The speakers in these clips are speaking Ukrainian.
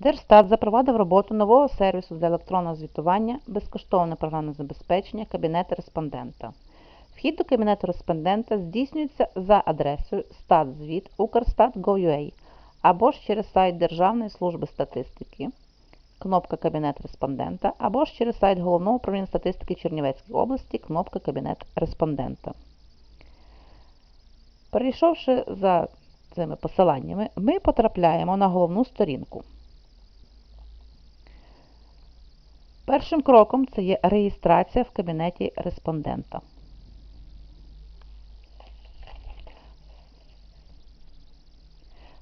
Держстат запровадив роботу нового сервісу для електронного звітування, безкоштовне програмне забезпечення кабінету респондента. Вхід до кабінету респондента здійснюється за адресою статзвіт Укрстат.gov.ua або ж через сайт Державної служби статистики, кнопка Кабінет респондента, або ж через сайт Головного управління статистики Чернівецької області, кнопка Кабінет респондента. Перейшовши за цими посиланнями, ми потрапляємо на головну сторінку. Першим кроком це є реєстрація в кабінеті респондента.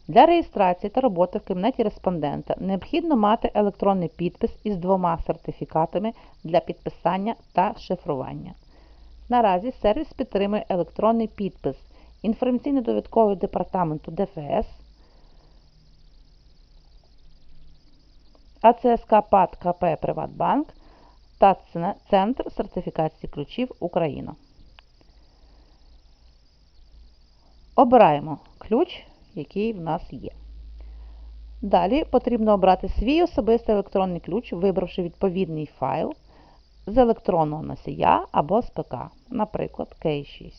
Для реєстрації та роботи в кабінеті респондента необхідно мати електронний підпис із двома сертифікатами для підписання та шифрування. Наразі сервіс підтримує електронний підпис інформаційно-довідкового департаменту ДФС, АЦСК ПАД КП Приватбанк та Центр сертифікації ключів Україна. Обираємо ключ, який в нас є. Далі потрібно обрати свій особистий електронний ключ, вибравши відповідний файл з електронного носія або з ПК, наприклад, K6.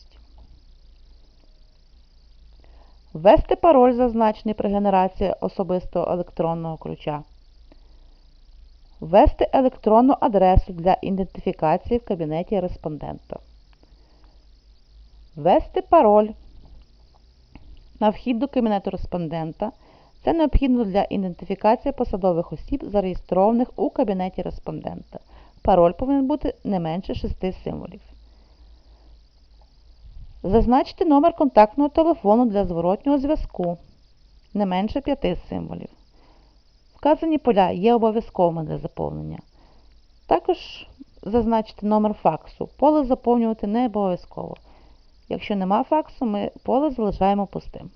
Ввести пароль, зазначений при генерації особистого електронного ключа. Ввести електронну адресу для ідентифікації в кабінеті респондента. Ввести пароль на вхід до кабінету респондента. Це необхідно для ідентифікації посадових осіб, зареєстрованих у кабінеті респондента. Пароль повинен бути не менше 6 символів. Зазначити номер контактного телефону для зворотнього зв'язку не менше 5 символів. Вказані поля є обов'язковими для заповнення. Також зазначити номер факсу. Поле заповнювати не обов'язково. Якщо нема факсу, ми поле залишаємо пустим.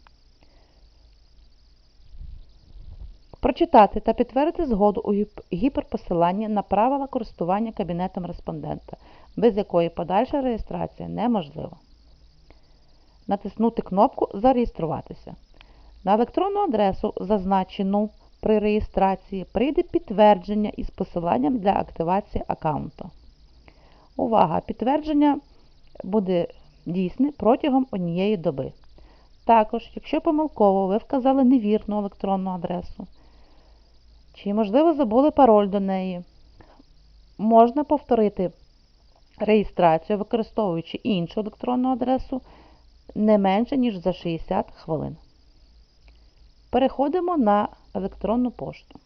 Прочитати та підтвердити згоду у гіперпосиланні на правила користування кабінетом респондента, без якої подальша реєстрація неможлива. Натиснути кнопку Зареєструватися. На електронну адресу, зазначену при реєстрації, прийде підтвердження із посиланням для активації аккаунту. Увага! Підтвердження буде дійсне протягом однієї доби. Також, якщо помилково ви вказали невірну електронну адресу, чи, можливо, забули пароль до неї, можна повторити реєстрацію, використовуючи іншу електронну адресу не менше, ніж за 60 хвилин. Переходимо на електронну пошту.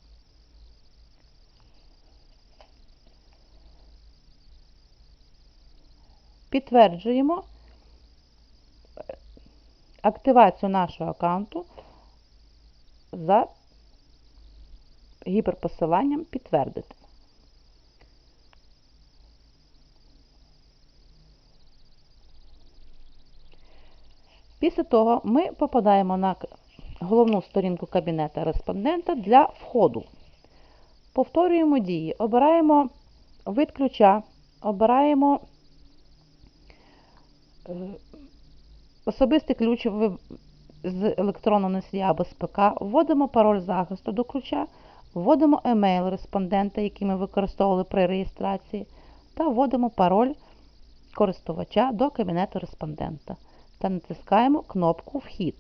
Підтверджуємо активацію нашого аккаунту за гіперпосиланням підтвердити. Після того ми попадаємо на головну сторінку кабінета респондента для входу. Повторюємо дії. Обираємо вид ключа, обираємо е, особистий ключ з електронного носія або з ПК, вводимо пароль захисту до ключа, вводимо емейл респондента, який ми використовували при реєстрації, та вводимо пароль користувача до кабінету респондента та натискаємо кнопку Вхід.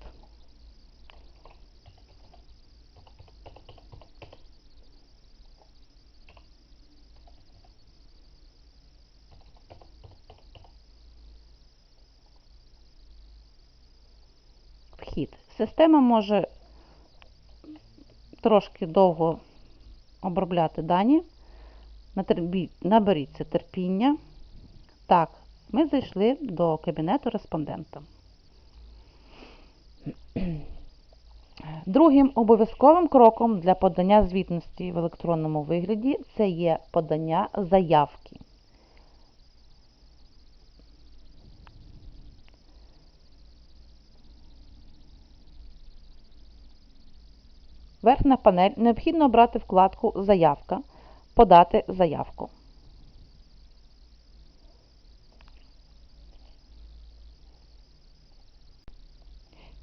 Вхід. Система може трошки довго обробляти дані. Наберіться терпіння. Так, ми зайшли до кабінету респондента. Другим обов'язковим кроком для подання звітності в електронному вигляді це є подання заявки. Верхня панель необхідно обрати вкладку Заявка, подати заявку.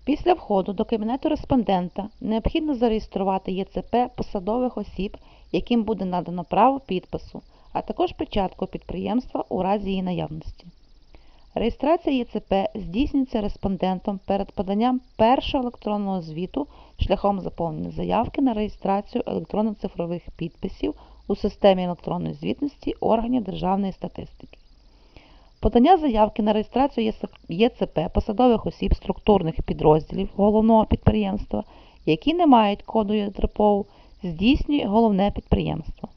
Після входу до кабінету респондента необхідно зареєструвати ЄЦП посадових осіб, яким буде надано право підпису, а також печатку підприємства у разі її наявності. Реєстрація ЄЦП здійснюється респондентом перед поданням першого електронного звіту шляхом заповнення заявки на реєстрацію електронно-цифрових підписів у системі електронної звітності органів державної статистики. Подання заявки на реєстрацію ЄЦП посадових осіб структурних підрозділів головного підприємства, які не мають коду ЄДРПОУ, здійснює головне підприємство.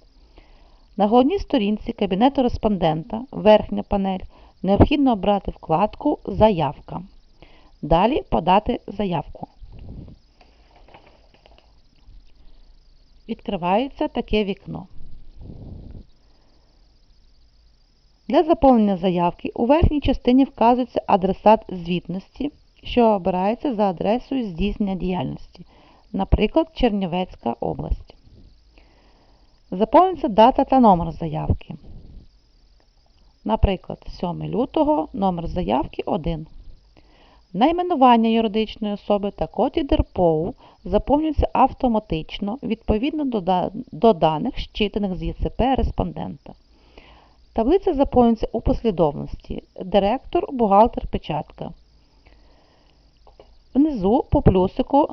На головній сторінці кабінету респондента, верхня панель, необхідно обрати вкладку Заявка. Далі подати заявку. Відкривається таке вікно. Для заповнення заявки у верхній частині вказується адресат звітності, що обирається за адресою здійснення діяльності, наприклад, Чернівецька область. Заповнюється дата та номер заявки. Наприклад, 7 лютого номер заявки 1. Найменування юридичної особи та код ІДРПОУ заповнюється автоматично відповідно до даних, щитаних з ЄЦП респондента. Таблиця заповнюється у послідовності директор, бухгалтер, печатка. Внизу по плюсику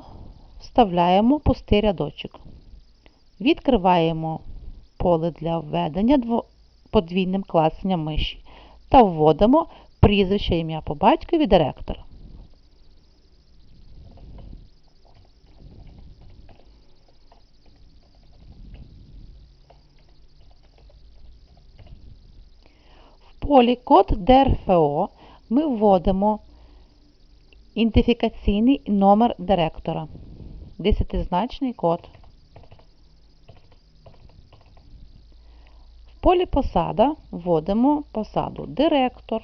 вставляємо пустий рядочок. Відкриваємо поле для введення подвійним клацанням миші та вводимо прізвище ім'я по батькові директор. В полі код ДРФО ми вводимо ідентифікаційний номер директора. Десятизначний код. Полі посада вводимо посаду директор.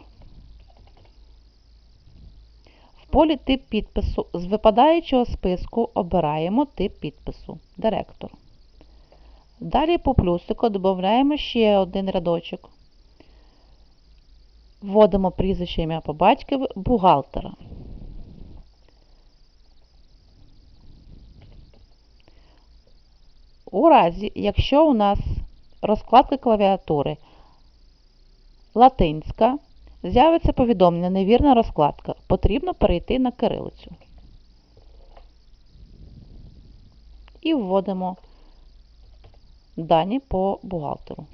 В полі тип підпису з випадаючого списку обираємо тип підпису директор. Далі по плюсику додаємо ще один рядочок. Вводимо прізвище ім'я по батькові бухгалтера. У разі, якщо у нас розкладка клавіатури латинська, з'явиться повідомлення невірна розкладка. Потрібно перейти на кирилицю. І вводимо дані по бухгалтеру.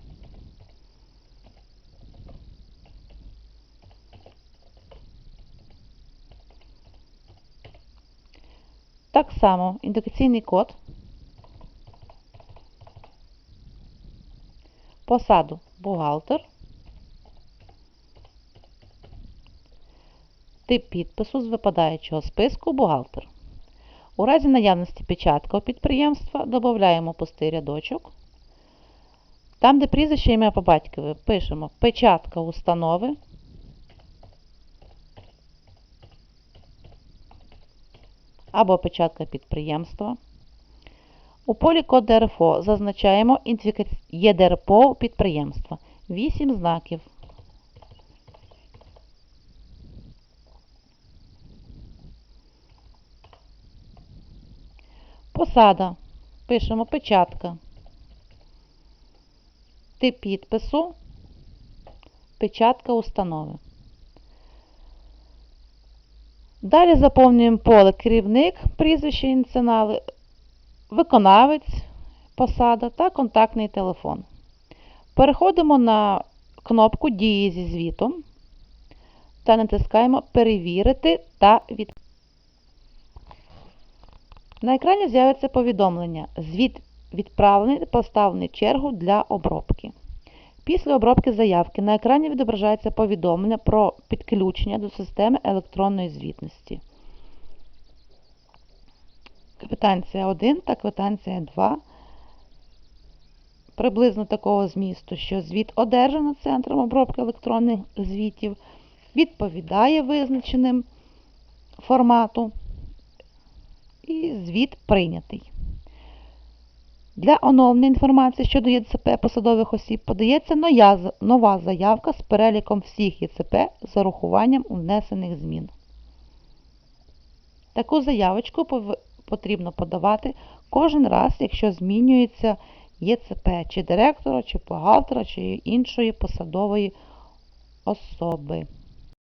Так само індикаційний код посаду бухгалтер, тип підпису з випадаючого списку бухгалтер. У разі наявності печатка у підприємства додаємо пустий рядочок. Там, де прізвище ім'я по батькові, пишемо печатка установи. або печатка підприємства. У полі код ДРФО зазначаємо ЄДРПО підприємства. 8 знаків. Посада. Пишемо печатка. Тип підпису. Печатка установи. Далі заповнюємо поле керівник, прізвище ініціали, виконавець, посада та контактний телефон. Переходимо на кнопку Дії зі звітом та натискаємо Перевірити та від. На екрані з'явиться повідомлення. Звіт відправлений поставлений чергу для обробки. Після обробки заявки на екрані відображається повідомлення про підключення до системи електронної звітності. Квитанція 1 та квитанція 2 приблизно такого змісту, що звіт одержано Центром обробки електронних звітів, відповідає визначеним формату і звіт прийнятий. Для оновлення інформації щодо ЄЦП посадових осіб подається нова заявка з переліком всіх ЄЦП з урахуванням внесених змін. Таку заявочку потрібно подавати кожен раз, якщо змінюється ЄЦП, чи директора, чи бухгалтера, чи іншої посадової особи.